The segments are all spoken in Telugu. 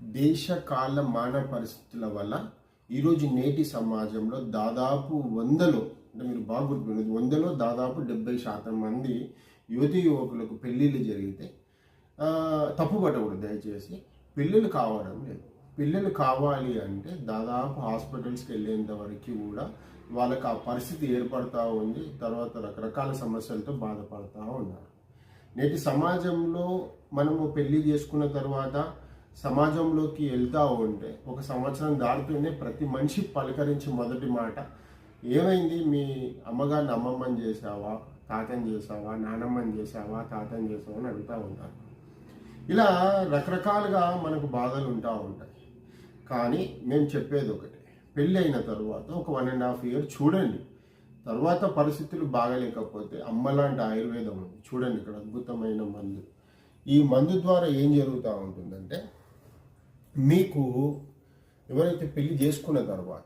దేశ కాల మానవ పరిస్థితుల వల్ల ఈరోజు నేటి సమాజంలో దాదాపు వందలో అంటే మీరు బాగా వందలో దాదాపు డెబ్బై శాతం మంది యువతి యువకులకు పెళ్ళిళ్ళు జరిగితే తప్పు పట్టకూడదు దయచేసి పిల్లలు కావడం లేదు. పిల్లలు కావాలి అంటే దాదాపు హాస్పిటల్స్కి వెళ్ళేంత వరకు కూడా వాళ్ళకి ఆ పరిస్థితి ఏర్పడతా ఉంది. తర్వాత రకరకాల సమస్యలతో బాధపడతా ఉన్నారు. నేటి సమాజంలో మనము పెళ్ళి చేసుకున్న తర్వాత సమాజంలోకి వెళ్తా ఉంటే ఒక సంవత్సరం దాటితేనే ప్రతి మనిషి పలకరించి మొదటి మాట ఏమైంది? మీ అమ్మగారిని అమ్మమ్మని చేసావా తాతని చేసావా నానమ్మని చేసావా తాతని చేసావా అని అడుగుతూ ఉంటారు. ఇలా రకరకాలుగా మనకు బాధలు ఉంటా ఉంటాయి. కానీ మేము చెప్పేది ఒకటి పెళ్ళి అయిన తర్వాత ఒక వన్ అండ్ హాఫ్ ఇయర్ చూడండి. తర్వాత పరిస్థితులు బాగలేకపోతే అమ్మలాంటి ఆయుర్వేదం ఉంది. చూడండి ఇక్కడ అద్భుతమైన మందు. ఈ మందు ద్వారా ఏం జరుగుతూ ఉంటుందంటే మీకు ఎవరైతే పెళ్ళి చేసుకున్న తర్వాత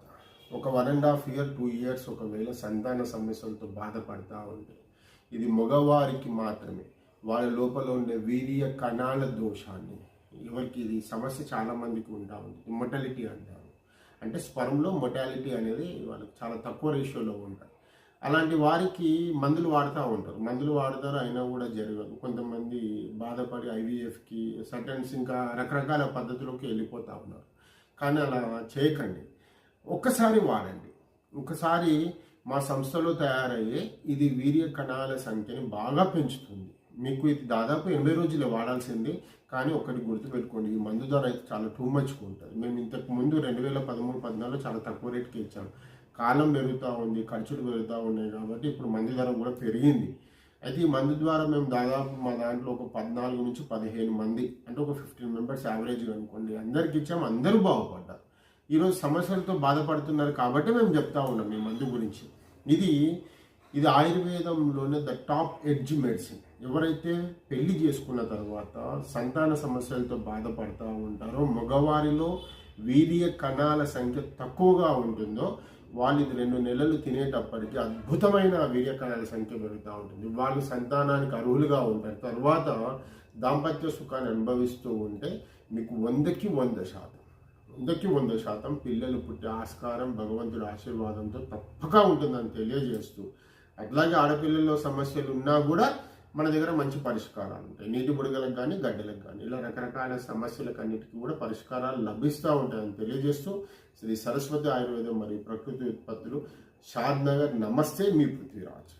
ఒక one and half year two years ఒకవేళ సంతాన సమస్యలతో బాధపడతా ఉంటే ఇది మగవారికి మాత్రమే. వాళ్ళ లోపల ఉండే వీర్య కణాల దోషాన్ని ఎవరికి ఇది సమస్య చాలా మందికి ఉంటా ఉంది. మొటాలిటీ అంటారు. అంటే స్పర్మ్లో మొటాలిటీ అనేది వాళ్ళకి చాలా తక్కువ రేషియోలో ఉంటుంది అలాంటి వారికి మందులు వాడుతూ ఉంటారు. మందులు వాడతారు అయినా కూడా జరగదు. కొంతమంది బాధపడి ఐవీఎఫ్కి సటన్స్ ఇంకా రకరకాల పద్ధతులకు వెళ్ళిపోతూ ఉన్నారు. కానీ అలా చేయకండి. ఒక్కసారి వాడండి. ఒకసారి మా సంస్థలో తయారయ్యే ఇది వీర్య కణాల సంఖ్యని బాగా పెంచుతుంది. మీకు ఇది దాదాపు ఎనభై రోజులు వాడాల్సింది కానీ ఒకటి గుర్తుపెట్టుకోండి ఈ మందు ధర అయితే చాలా టూ మచ్గా ఉంటుంది. మేము ఇంతకు ముందు రెండు వేల పదమూడు పద్నాలుగులో చాలా తక్కువ రేట్కి ఇచ్చాం. కాలం పెరుగుతూ ఉంది ఖర్చులు పెరుగుతూ ఉన్నాయి కాబట్టి ఇప్పుడు మందు ధర కూడా పెరిగింది. అయితే ఈ మందు ద్వారా మేము దాదాపు మా దాంట్లో ఒక పద్నాలుగు నుంచి పదిహేను మంది అంటే ఒక ఫిఫ్టీన్ మెంబర్స్ యావరేజ్ అనుకోండి. అందరికి ఇచ్చాము అందరూ బాగుపడ్డారు. ఈరోజు సమస్యలతో బాధపడుతున్నారు కాబట్టి మేము చెప్తా ఉన్నాం ఈ మందు గురించి. ఇది ఇది ఆయుర్వేదంలోనే ద టాప్ ఎడ్జ్ మెడిసిన్ ఎవరైతే పెళ్ళి చేసుకున్న తర్వాత సంతాన సమస్యలతో బాధపడతా ఉంటారో మగవారిలో వీర్య కణాల సంఖ్య తక్కువగా ఉంటుందో వాళ్ళు ఇది రెండు నెలలు తినేటప్పటికి అద్భుతమైన వీర్యకణాల సంఖ్య పెరుగుతూ ఉంటుంది. వాళ్ళు సంతానానికి అర్హులుగా ఉంటారు. తర్వాత దాంపత్య సుఖాన్ని అనుభవిస్తూ ఉంటే మీకు వందకి వంద శాతం వందకి వంద శాతం పిల్లలు పుట్టే ఆస్కారం భగవంతుడి ఆశీర్వాదంతో తప్పక ఉంటుందని తెలియజేస్తూ అట్లాగే ఆడపిల్లల్లో సమస్యలు ఉన్నా కూడా మన దగ్గర మంచి పరిష్కారాలు ఉంటాయి. నీటి బుడగలకు కానీ గడ్డలకు కానీ ఇలా రకరకాల సమస్యలకు అన్నిటికీ కూడా పరిష్కారాలు లభిస్తూ ఉంటాయని తెలియజేస్తూ శ్రీ సరస్వతి ఆయుర్వేదం మరియు ప్రకృతి ఉత్పత్తులు షాద్ నగర్. నమస్తే మీ పృథ్వీరాజ్.